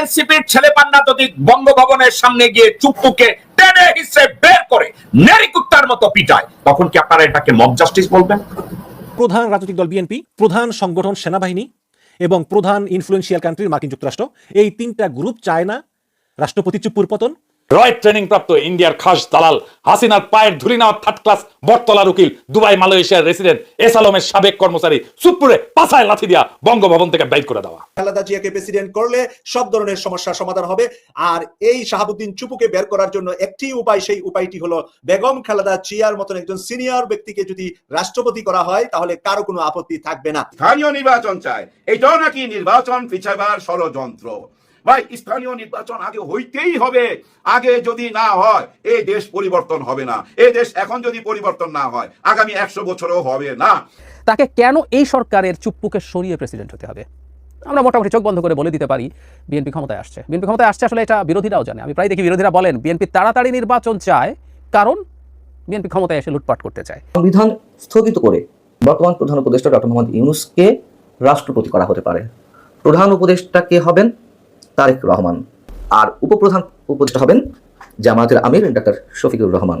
এনসিপির ছেলে পান্না যদি বঙ্গভবনের সামনে গিয়ে চুপ্পুকে টেনে হিসে বের করে নেরিকুত্তার মতো পিটায়, তখন কি আপনারা এটাকে মব জাস্টিস বলবেন? প্রধান রাজনৈতিক দল বিএনপি, প্রধান সংগঠন সেনাবাহিনী এবং প্রধান ইনফ্লুয়েন্সিয়াল কান্ট্রি মার্কিন যুক্তরাষ্ট্র, এই তিনটা গ্রুপ চায় না রাষ্ট্রপতি চুপ্পুর পতন রয়ের ট্রেনিং প্রাপ্ত ইন্ডিয়ার খাস দালাল হাসিনার পায়ের ধুলি নেওয়া থার্ড ক্লাস বটতলার উকিল দুবাই মালয়েশিয়ার রেসিডেন্ট এস আলমের সাবেক কর্মচারী সুপুরে পাছায় লাথি দিয়া বঙ্গভবন থেকে বাইর করে দেওয়া। খালেদা জিয়াকে প্রেসিডেন্ট করলে সব ধরনের সমস্যার সমাধান হবে। আর এই শাহাবুদ্দিন চুপুকে বের করার জন্য একটি উপায় সেই উপায়টি হলো বেগম খালেদা জিয়ার মতন একজন সিনিয়র ব্যক্তিকে যদি রাষ্ট্রপতি করা হয় তাহলে কারও কোনো আপত্তি থাকবে না। স্থানীয় নির্বাচন চায়। এটাও নাকি নির্বাচন পিছাবার ষড়যন্ত্র। ভাই স্থানীয় নির্বাচন আগে হইতেই হবে। আগে যদি না হয় এই দেশ পরিবর্তন হবে না। এই দেশ এখন যদি পরিবর্তন না হয় আগামী একশো বছরও হবে না। তাকে কেন এই সরকারের চুপ্পুকে সরিয়ে প্রেসিডেন্ট হতে হবে? আমরা মোটামুটি চোখ বন্ধ করে বলে দিতে পারি বিএনপি ক্ষমতায় আসছে। বিএনপি ক্ষমতায় আসছে আসলে এটা বিরোধীরাও জানে। আমি প্রায় দেখি বিরোধীরা বলেন বিএনপি তাড়াতাড়ি নির্বাচন চায় কারণ বিএনপি ক্ষমতায় এসে লুটপাট করতে চায়। সংবিধান স্থগিত করে বর্তমান প্রধান উপদেষ্টা ডক্টর মোহাম্মদ ইউনুসকে রাষ্ট্রপতি করা হতে পারে। প্রধান উপদেষ্টা কে হবেন? তারেক রহমান। আর উপপ্রধান উপদেষ্টা হবেন জামায়াতের আমির ডাক্তার শফিকুর রহমান।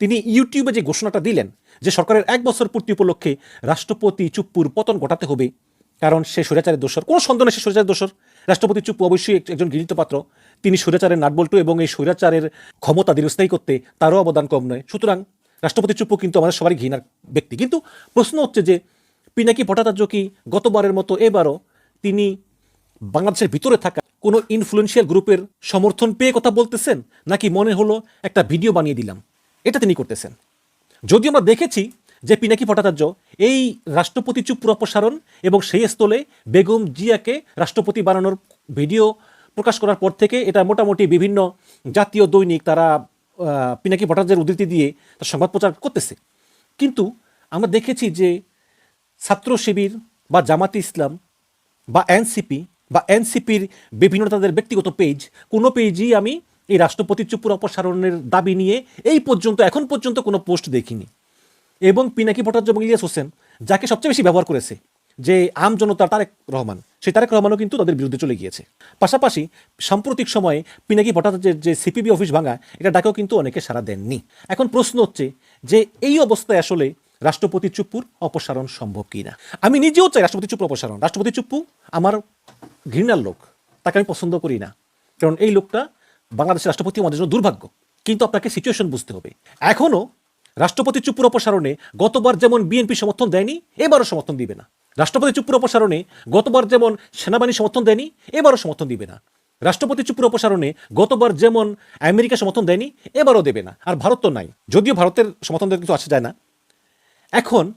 তিনি ইউটিউবে যে ঘোষণাটা দিলেন যে সরকারের এক বছর পূর্তি উপলক্ষে রাষ্ট্রপতি চুপ্পুর পতন ঘটাতে হবে, কারণ সে স্বৈরাচারের দোষর। কোনো সন্দেহ নেই সে স্বৈরাচারের দোষর। রাষ্ট্রপতি চুপ্পু অবশ্যই একজন গৃহীত পাত্র। তিনি স্বৈরাচারের নাটবল্টু এবং এই স্বৈরাচারের ক্ষমতা দীর্ঘস্থায়ী করতে তারও অবদান কম নয়। সুতরাং রাষ্ট্রপতি চুপ্পু কিন্তু আমাদের সবারই ঘৃণার ব্যক্তি। কিন্তু প্রশ্ন হচ্ছে যে পিনাকি ভট্টাচার্য কি গতবারের মতো এবারও তিনি বাংলাদেশের ভিতরে থাকা কোনো ইনফ্লুয়েন্সিয়াল গ্রুপের সমর্থন পেয়ে কথা বলতেছেন? নাকি মনে হলো একটা ভিডিও বানিয়ে দিলাম? এটা তিনি করতেছেন। যদি আমরা দেখেছি যে পিনাকি ভট্টাচার্য এই রাষ্ট্রপতি চুপ অপসারণ এবং সেই স্থলে বেগম জিয়াকে রাষ্ট্রপতি বানানোর ভিডিও প্রকাশ করার পর থেকে এটা মোটামুটি বিভিন্ন জাতীয় দৈনিক তারা পিনাকি ভট্টাচার্যের উদ্ধৃতি দিয়ে তার সংবাদ প্রচার করতেছে। কিন্তু আমরা দেখেছি যে ছাত্র শিবির বা জামাতি ইসলাম বা এনসিপি বা এনসিপির বিভিন্ন তাদের ব্যক্তিগত পেজ, কোনো পেজই আমি এই রাষ্ট্রপতি চুপুর অপসারণের দাবি নিয়ে এই পর্যন্ত, এখন পর্যন্ত কোনো পোস্ট দেখিনি। এবং পিনাকি ভট্টাচার্য এবং ইলিয়াস হোসেন, যাকে সবচেয়ে বেশি ব্যবহার করেছে, যে আম জনতা তারেক রহমান, সেই তারেক রহমানও কিন্তু তাদের বিরুদ্ধে চলে গিয়েছে। পাশাপাশি সাম্প্রতিক সময়ে পিনাকি ভট্টাচার্যের যে সিপিবি অফিস ভাঙা, এটা ডাকেও কিন্তু অনেকে সাড়া দেননি। এখন প্রশ্ন হচ্ছে যে এই অবস্থায় আসলে রাষ্ট্রপতি চুপ্পুর অপসারণ সম্ভব কিনা? আমি নিজেও চাই রাষ্ট্রপতি চুপ্পুর অপসারণ। রাষ্ট্রপতি চুপ্পু আমার ঘৃণার লোক, তাকে আমি পছন্দ করি না। কারণ এই লোকটা বাংলাদেশের রাষ্ট্রপতি আমাদের জন্য দুর্ভাগ্য। কিন্তু আপনাকে সিচুয়েশন বুঝতে হবে। এখনও রাষ্ট্রপতি চুপুর অপসারণে গতবার যেমন বিএনপি সমর্থন দেয়নি, এবারও সমর্থন দিবে না। রাষ্ট্রপতি চুপুর অপসারণে গতবার যেমন সেনাবাহিনী সমর্থন দেয়নি, এবারও সমর্থন দিবে না। রাষ্ট্রপতি চুপুর অপসারণে গতবার যেমন আমেরিকা সমর্থন দেয়নি, এবারও দেবে না। আর ভারত তো নাই। যদিও ভারতের সমর্থন কিছু আসা যায় না। এখন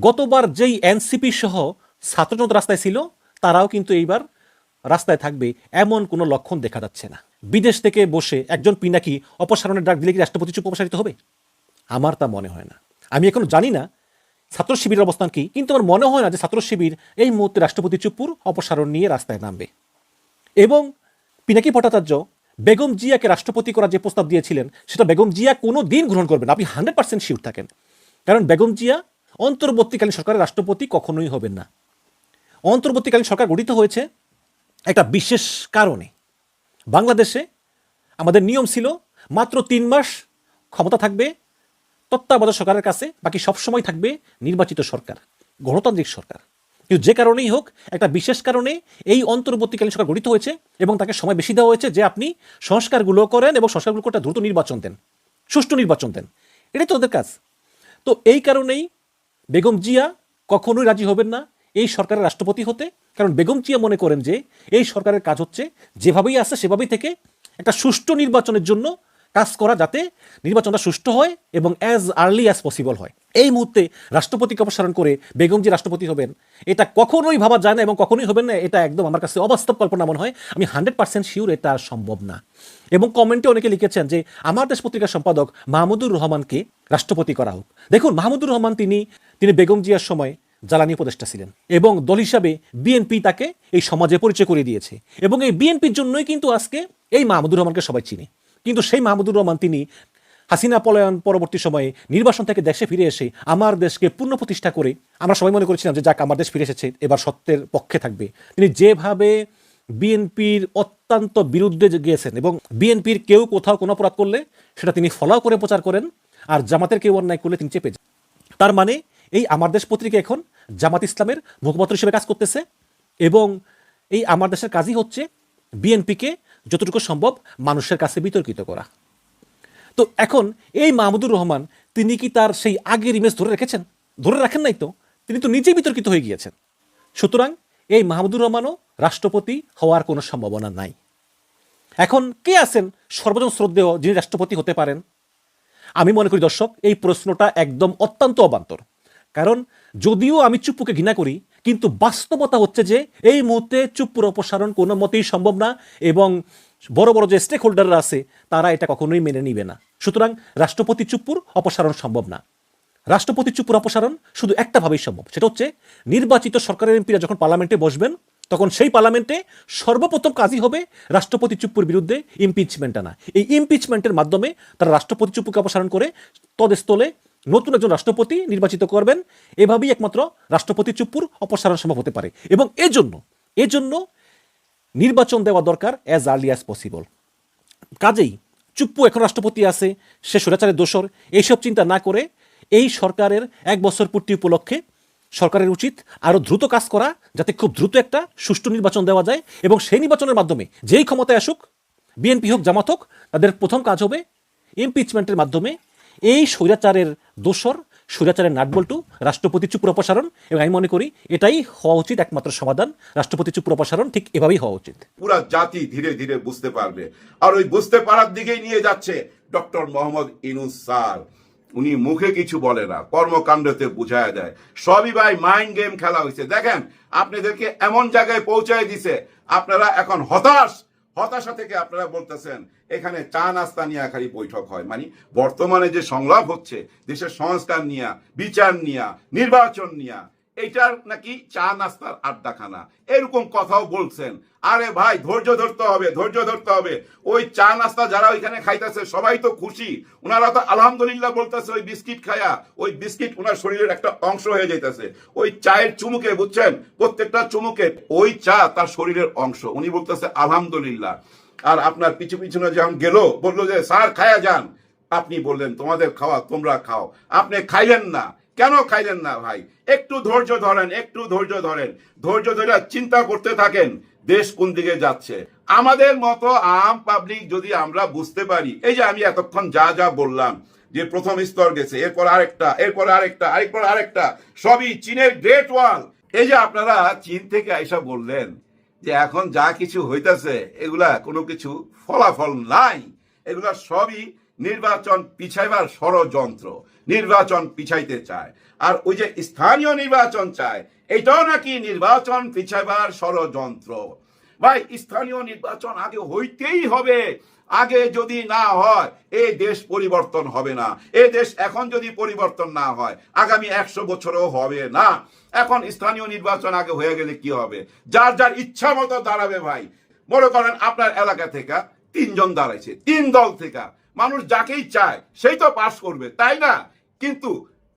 গতবার যেই এনসিপি সহ ছাত্রজনতা রাস্তায় ছিল, তারাও কিন্তু এইবার রাস্তায় থাকবে। এমন কোনো লক্ষণ দেখা যাচ্ছে না। বিদেশ থেকে বসে একজন পিনাকি অপসারণের ডাক দিলে কি রাষ্ট্রপতি চুপ অপসারিত হবে? আমার তা মনে হয় না। আমি এখনও জানি না ছাত্র শিবিরের অবস্থান কি, কিন্তু আমার মনে হয় না যে ছাত্র শিবির এই মুহূর্তে রাষ্ট্রপতি চুপুর অপসারণ নিয়ে রাস্তায় নামবে। এবং পিনাকি ভট্টাচার্য বেগম জিয়াকে রাষ্ট্রপতি করার যে প্রস্তাব দিয়েছিলেন, সেটা বেগম জিয়া কোনো দিন গ্রহণ করবেন আপনি হান্ড্রেড পার্সেন্ট শিওর থাকেন। কারণ বেগম জিয়া অন্তর্বর্তীকালীন সরকারের রাষ্ট্রপতি কখনোই হবেন না। অন্তর্বর্তীকালীন সরকার গঠিত হয়েছে একটা বিশেষ কারণে। বাংলাদেশে আমাদের নিয়ম ছিল মাত্র তিন মাস ক্ষমতা থাকবে, তত্ত্বাবধায়ক সরকারের কাছে, বাকি সবসময় থাকবে নির্বাচিত সরকার, গণতান্ত্রিক সরকার। কিন্তু যে কারণেই হোক, একটা বিশেষ কারণে এই অন্তর্বর্তীকালীন সরকার গঠিত হয়েছে এবং তাকে সময় বেশি দেওয়া হয়েছে যে আপনি সংস্কারগুলো করেন এবং সংস্কারগুলো করতে দ্রুত নির্বাচন দেন, সুষ্ঠু নির্বাচন দেন। এটাই তো ওদের কাজ। তো এই কারণেই বেগম জিয়া কখনোই রাজি হবেন না এই সরকারের রাষ্ট্রপতি হতে, কারণ বেগম জিয়া মনে করেন যে এই সরকারের কাজ হচ্ছে যেভাবেই আছে সেভাবেই থেকে একটা সুষ্ঠু নির্বাচনের জন্য কাজ করা যাতে নির্বাচনটা সুষ্ঠু হয় এবং অ্যাজ আর্লি অ্যাজ পসিবল হয়। এই মুহূর্তে রাষ্ট্রপতিকে অপসারণ করে বেগম যে রাষ্ট্রপতি হবেন, এটা কখনোই ভাবা যায় না এবং কখনোই হবেন না, এটা একদম আমার কাছে অবাস্তব কল্পনা মনে হয়। আমি হান্ড্রেড পার্সেন্ট শিওর এটা সম্ভব না। এবং কমেন্টে অনেকে লিখেছেন যে, আমার দেশ পত্রিকার সম্পাদক মাহমুদুর রহমানকে রাষ্ট্রপতি করা হোক। দেখুন, মাহমুদুর রহমান তিনি তিনি বেগম জিয়ার সময় জ্বালানি উপদেষ্টা ছিলেন। এবং দল হিসাবে বিএনপি তাকে এই সমাজে পরিচয় করে দিয়েছে। এবং এই বিএনপির জন্যই কিন্তু আজকে এই মাহমুদুর রহমানকে সবাই চিনি। কিন্তু সেই মাহমুদুর রহমান, তিনি হাসিনা পলায়ন পরবর্তী সময়ে নির্বাচন থেকে দেশে ফিরে এসে আমার দেশকে পূর্ণ প্রতিষ্ঠা করে, আমরা সবাই মনে করেছিলাম যে যাক, আমার দেশ ফিরে এসেছে, এবার সত্যের পক্ষে থাকবে। তিনি যেভাবে বিএনপির অত্যন্ত বিরুদ্ধে গিয়েছেন এবং বিএনপির কেউ কোথাও কোনো অপরাধ করলে, সেটা তিনি ফলাও করে প্রচার করেন, আর জামাতের কেউ অন্যায় করলে তিনি চেপে যান। তার মানে এই আমার দেশ পত্রিকা এখন জামাত ইসলামের মুখপাত্র হিসেবে কাজ করতেছে এবং এই আমার দেশের কাজই হচ্ছে বিএনপিকে যতটুকু সম্ভব মানুষের কাছে বিতর্কিত করা। তো এখন এই মাহমুদুর রহমান, তিনি কি তার সেই আগের ইমেজ ধরে রেখেছেন? ধরে রাখেন নাই তো? তিনি তো নিজেই বিতর্কিত হয়ে গিয়েছেন। সুতরাং এই মাহমুদুর রহমানও রাষ্ট্রপতি হওয়ার কোনো সম্ভাবনা নাই। এখন কে আছেন সর্বজন শ্রদ্ধেয় যিনি রাষ্ট্রপতি হতে পারেন? আমি মনে করি দর্শক, এই প্রশ্নটা একদম অত্যন্ত অবান্তর। কারণ যদিও আমি চুপ্পুকে ঘৃণা করি, কিন্তু বাস্তবতা হচ্ছে যে এই মুহূর্তে চুপ্পুর অপসারণ কোনো মতেই সম্ভব না এবং বড় বড় যে স্টেক হোল্ডাররা আছে, তারা এটা কখনোই মেনে নিবে না। সুতরাং রাষ্ট্রপতি চুপ্পুর অপসারণ সম্ভব না। রাষ্ট্রপতি চুপুর অপসারণ শুধু একটা ভাবেই সম্ভব, সেটা হচ্ছে নির্বাচিত সরকারের এমপিরা যখন পার্লামেন্টে বসবেন, তখন সেই পার্লামেন্টে সর্বপ্রথম কাজই হবে রাষ্ট্রপতি চুপ্পুর বিরুদ্ধে ইমপিচমেন্ট আনা। এই ইমপিচমেন্টের মাধ্যমে তারা রাষ্ট্রপতি চুপ্পুকে অপসারণ করে তদস্থলে নতুন একজন রাষ্ট্রপতি নির্বাচিত করবেন, এভাবেই একমাত্র রাষ্ট্রপতি চুপ্পুর অপসারণ সম্ভব হতে পারে। এবং এজন্য এজন্য নির্বাচন দেওয়া দরকার অ্যাজ আর্লি অ্যাজ পসিবল কাজেই চুপ্পু এখন রাষ্ট্রপতি আছে, সে স্বৈরাচারের দোষর, এইসব চিন্তা না করে এই সরকারের এক বছর পূর্তি উপলক্ষে সরকারের উচিত আরও দ্রুত কাজ করা, যাতে খুব দ্রুত একটা সুষ্ঠু নির্বাচন দেওয়া যায় এবং সেই নির্বাচনের মাধ্যমে যেই ক্ষমতায় আসুক, বিএনপি হোক, জামাত হোক, তাদের প্রথম কাজ হবে ইমপিচমেন্টের মাধ্যমে এই স্বৈরাচারের দোষর স্বৈরাচারের নাটবল্টু, রাষ্ট্রপতি চুপুর অপসারণ এবং আমি মনে করি এটাই হওয়া উচিত একমাত্র সমাধান। রাষ্ট্রপতি চুপুর অপসারণ ঠিক এভাবেই হওয়া উচিত। পুরা জাতি ধীরে ধীরে বুঝতে পারবে। আর ওই বুঝতে পারার দিকেই নিয়ে যাচ্ছে ডক্টর মোহাম্মদ ইনুস স্যার। উনি মুখে কিছু বলে না, কর্মকাণ্ডতে বুঝায় দেয়। সবই ভাই মাইন্ড গেম খেলা হয়েছে দেখেন, আপনাদেরকে এমন জায়গায় পৌঁছায় দিছে, আপনারা এখন হতাশ। হতাশা থেকে আপনারা বলতেছেন, এখানে চা নাস্তা নিয়ে খালি বৈঠক হয়। মানে বর্তমানে যে সংলাপ হচ্ছে, দেশের সংস্কার নিয়া, বিচার নিয়া, নির্বাচন নিয়া এইটার নাকি চা নাস্তার আড্ডাখানা। এরকম কথাও বলছেন। আরে ভাই, ধৈর্য ধরতে হবে, ধৈর্য ধরতে হবে। ওই চা নাস্তা যারা ওইখানে খাইতেছে, সবাই তো খুশি। ওনারা তো আলহামদুলিল্লাহ বলতেছে, ওই বিস্কিট খায়া, ওই বিস্কিট ওনার শরীরের একটা অংশ হয়ে যাইতেছে। ওই চায়ের চুমুকে, বুঝছেন? প্রত্যেকটা চুমুকে ওই চা তার শরীরের অংশ। উনি বলতেছে, আলহামদুলিল্লাহ। আর আপনার পিছু পিছনে যখন গেল, বলল যে, স্যার, খায়া যান। আপনি বললেন, তোমাদের খাওয়া, তোমরা খাও। আপনি খাইলেন না। কেন খাইলেন না ভাই? একটু ধৈর্য ধরেন, একটু ধৈর্য ধরেন। ধৈর্য ধরে চিন্তা করতে থাকেন, দেশ কোন দিকে যাচ্ছে। আমাদের মতো আম পাবলিক যদি আমরা বুঝতে পারি, এই যে আমি এতক্ষণ যা যা বললাম, যে প্রথম স্তর গেছে, এরপর আরেকটা এরপর আরেকটা এরপর আরেকটা, সবই চীনের গ্রেট ওয়াল এই যে আপনারা চীন থেকে আইসা বললেন যে এখন যা কিছু হইতাছে, এগুলা কোনো কিছু ফলাফল নাই। এগুলা সবই নির্বাচন পিছাইবার ষড়যন্ত্র নির্বাচন পিছাইতে চায়। আর ওই যে স্থানীয় নির্বাচন চায় এটাও নাকি নির্বাচন পিছাইবার ষড়যন্ত্র। ভাই, স্থানীয় নির্বাচন আগে হইতেই হবে। আগে যদি না হয় এই দেশ পরিবর্তন হবে না। এই দেশ এখন যদি পরিবর্তন না হয়, আগামী একশো বছরও হবে না। এখন স্থানীয় নির্বাচন আগে হয়ে গেলে কি হবে? যার যার ইচ্ছা মতো দাঁড়াবে ভাই। মনে করেন আপনার এলাকা থেকে তিনজন দাঁড়াইছে, তিন দল থেকে। মানুষ যাকেই চায়, সেই তো পাশ করবে, তাই না? কিন্তু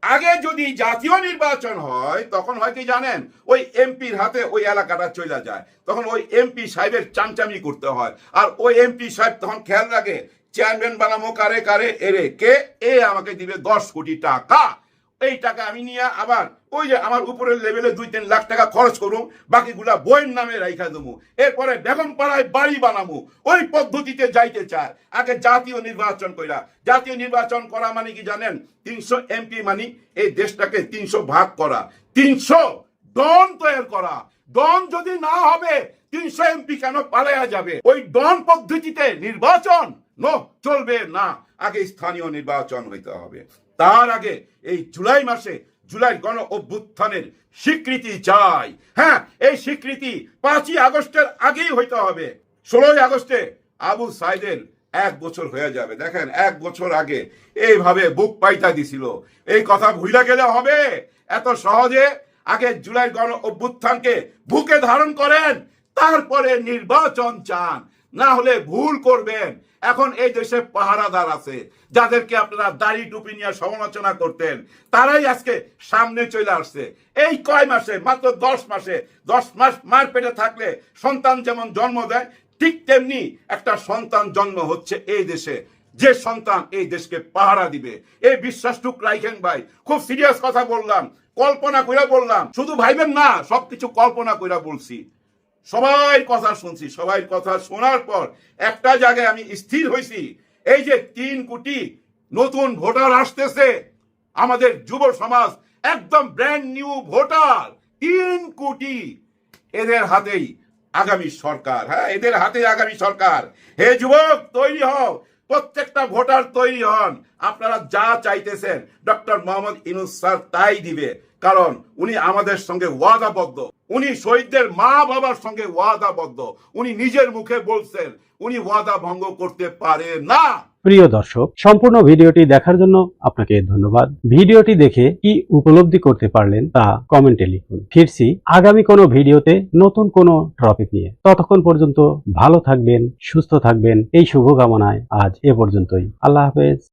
আগে যদি জাতীয় নির্বাচন হয়, তখন হয় কি জানেন? ওই এমপির হাতে ওই এলাকাটা চলে যায়। তখন ওই এমপি সাহেবের চামচামি করতে হয়। আর ওই এমপি সাহেব তখন খেয়াল রাখে, চেয়ারম্যান বানামো কারে কারে, এরে কে? এ আমাকে দিবে দশ কোটি টাকা। এই টাকা আমি নিয়ে আবার ওই যে আমার উপরের লেভেলে দুই তিন লাখ টাকা খরচ করুম, বাকিগুলা বইয়ের নামে রাইখা দেবো এরপরে বেগম পাড়ায় বাড়ি বানাবো ওই পদ্ধতিতে যাইতে চায়। আগে জাতীয় নির্বাচন কইরা। জাতীয় নির্বাচন করা মানে কি জানেন? তিনশো এমপি মানে এই দেশটাকে তিনশো ভাগ করা। তিনশো ডন তৈরি করা। ডন যদি না হবে, তিনশো এমপি কেন পালায়া যাবে? ওই ডন পদ্ধতিতে নির্বাচন? নো, চলবে না। আগে স্থানীয় নির্বাচন হইতে হবে। তার আগে এই জুলাই মাসে জুলাই গণ অভ্যুত্থানের স্বীকৃতি চাই। হ্যাঁ এই স্বীকৃতি পাঁচই আগস্টের আগেই হইতে হবে। ষোলোই আগস্টে আবু সাইদের এক বছর হয়ে যাবে। দেখেন, এক বছর আগে এইভাবে বুক পাইতা দিছিল। এই কথা ভুলে গেলে হবে। এত সহজে আগে জুলাই গণ অভ্যুত্থানকে বুকে ধারণ করেন, তারপরে নির্বাচন চান। না হলে ভুল করবেন। এখন এই দেশে পাহারাদার আছে, যাদেরকে আপনারা দাড়ি টুপি নিয়ে সমালোচনা করতেন, তারাই আজকে সামনে চলে আসছে। এই কয় মাসে, মাত্র দশ মাসে, দশ মাস মার পেটে থাকলে সন্তান যেমন জন্ম দেয়, ঠিক তেমনি একটা সন্তান জন্ম হচ্ছে এই দেশে। যে সন্তান এই দেশকে পাহারা দিবে। এই বিশ্বাসটুক রাইখেন ভাই, খুব সিরিয়াস কথা বললাম, কল্পনা কইরা বললাম, শুধু ভাইবেন না, সবকিছু কল্পনা কইরা বলছি। সবাই কথা শুনছি, সবাই কথা শোনার পর একটা জায়গায় আমি স্থির হয়েছি এই যে তিন কোটি নতুন ভোটার আসতেছে, আমাদের যুব সমাজ একদম ব্র্যান্ড নিউ ভোটার, তিন কোটি। এদের হাতেই আগামী সরকার হ্যাঁ এদের হাতে আগামী সরকার। হে যুবক, তৈরি হও, প্রত্যেকটা ভোটার তৈরি হন। আপনারা যা চাইতেছেন, ডক্টর মোহাম্মদ ইনুস স্যার তাই দিবে, কারণ উনি আমাদের সঙ্গে ওয়াদাবদ্ধ। উনি শহীদদের মা বাবার সঙ্গে ওয়াদাবদ্ধ। উনি নিজের মুখে বলছেন, উনি ওয়াদা ভঙ্গ করতে পারে না। প্রিয় দর্শক, সম্পূর্ণ ভিডিওটি দেখার জন্য আপনাকে ধন্যবাদ। ভিডিওটি দেখে কি উপলব্ধি করতে পারলেন তা কমেন্টে লিখুন। ফিরছি আগামী কোনো ভিডিওতে নতুন কোনো টপিক নিয়ে। ততক্ষণ পর্যন্ত ভালো থাকবেন, সুস্থ থাকবেন। এই শুভকামনায় আজ এ পর্যন্তই। আল্লাহ হাফেজ।